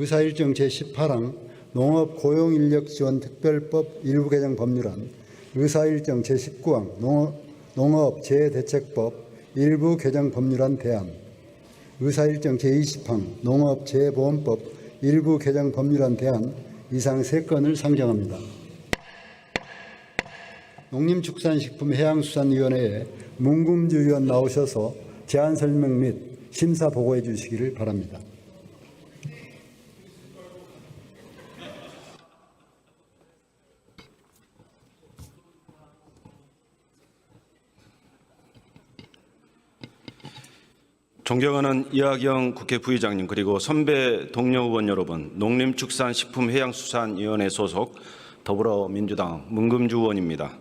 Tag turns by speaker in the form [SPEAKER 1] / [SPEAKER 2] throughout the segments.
[SPEAKER 1] 의사일정 제18항 농업 고용인력 지원 특별법 일부 개정 법률안, 의사일정 제19항 농업, 농업 재해대책법 일부 개정 법률안 대안, 의사일정 제20항 농업 재해보험법 일부 개정 법률안 대안 이상 세 건을 상정합니다. 농림축산식품해양수산위원회에 문금주 위원 나오셔서 제안 설명 및 심사 보고해 주시기를 바랍니다.
[SPEAKER 2] 존경하는 이하경 국회 부의장님 그리고 선배 동료 의원 여러분, 농림축산식품해양수산위원회 소속 더불어민주당 문금주 의원입니다.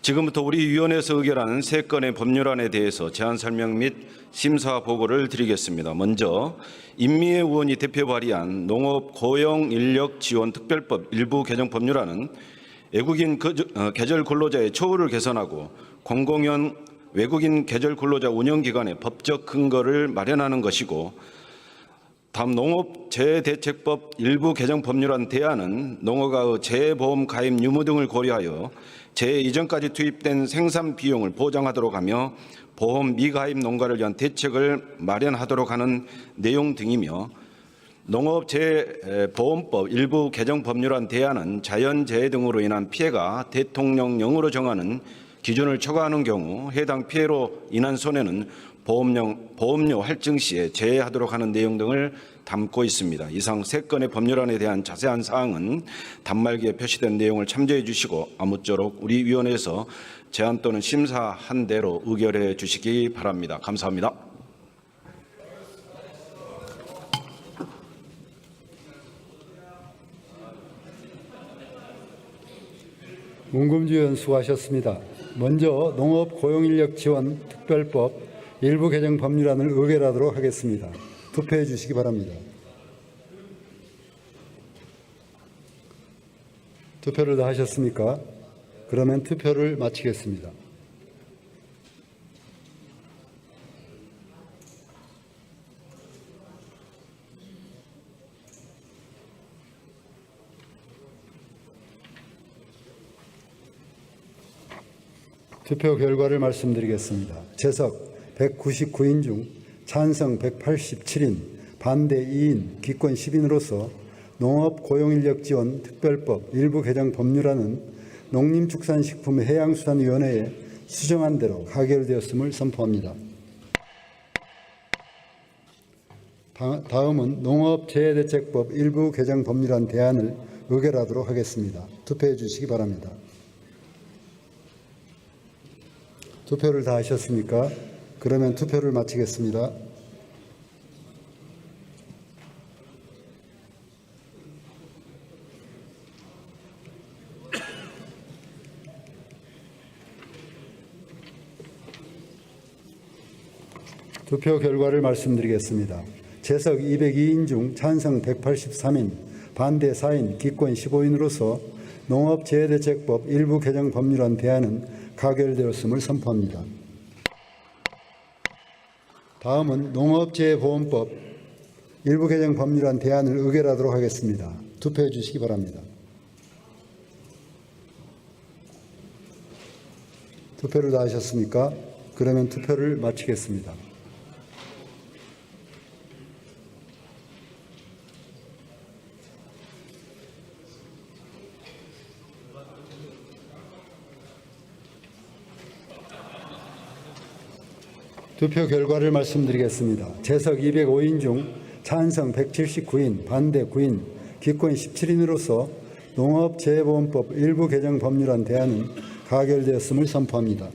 [SPEAKER 2] 지금부터 우리 위원회에서 의결하는 세 건의 법률안에 대해서 제안 설명 및 심사 보고를 드리겠습니다. 먼저 임미애 의원이 대표 발의한 농업 고용 인력 지원 특별법 일부 개정 법률안은 외국인 어, 계절 근로자의 처우를 개선하고 공공연 외국인 계절 근로자 운영 기관의 법적 근거를 마련하는 것이고 다음 농업 재해대책법 일부 개정 법률안 대안은 농어가의 재해보험 가입 유무 등을 고려하여 재해 이전까지 투입된 생산 비용을 보장하도록 하며 보험 미가입 농가를 위한 대책을 마련하도록 하는 내용 등이며 농업재해보험법 일부 개정 법률안 대안은 자연재해 등으로 인한 피해가 대통령령으로 정하는 기준을 초과하는 경우 해당 피해로 인한 손해는 보험료, 보험료 할증 시에 제외하도록 하는 내용 등을 담고 있습니다. 이상 세 건의 법률안에 대한 자세한 사항은 단말기에 표시된 내용을 참조해 주시고 아무쪼록 우리 위원회에서 제안 또는 심사한 대로 의결해 주시기 바랍니다. 감사합니다.
[SPEAKER 1] 문금주 의원 수고하셨습니다. 먼저 농업 고용인력 지원 특별법 일부 개정 법률안을 의결하도록 하겠습니다. 투표해 주시기 바랍니다. 투표를 다 하셨습니까? 그러면 투표를 마치겠습니다. 투표 결과를 말씀드리겠습니다. 재석 199인 중 찬성 187인, 반대 2인, 기권 10인으로서 농업 고용인력 지원 특별법 일부 개정 법률안은 농림축산식품해양수산위원회에 수정한 대로 가결되었음을 선포합니다. 다- 다음은 농업재해대책법 일부 개정 법률안 대안을 의결하도록 하겠습니다. 투표해 주시기 바랍니다. 투표를 다 하셨습니까? 그러면 투표를 마치겠습니다. 투표 결과를 말씀드리겠습니다. 재석 202인 중 찬성 183인, 반대 4인, 기권 15인으로서 농업재해대책법 일부 개정 법률안 대안은 가결되었음을 선포합니다. 다음은 농업재해보험법 일부 개정 법률안 대안을 의결하도록 하겠습니다. 투표해 주시기 바랍니다. 투표를 다 하셨습니까? 그러면 투표를 마치겠습니다. 투표 결과를 말씀드리겠습니다. 재석 205인 중 찬성 179인, 반대 9인, 기권 17인으로서 농업재해보험법 일부 개정 법률안 대안은 가결되었음을 선포합니다.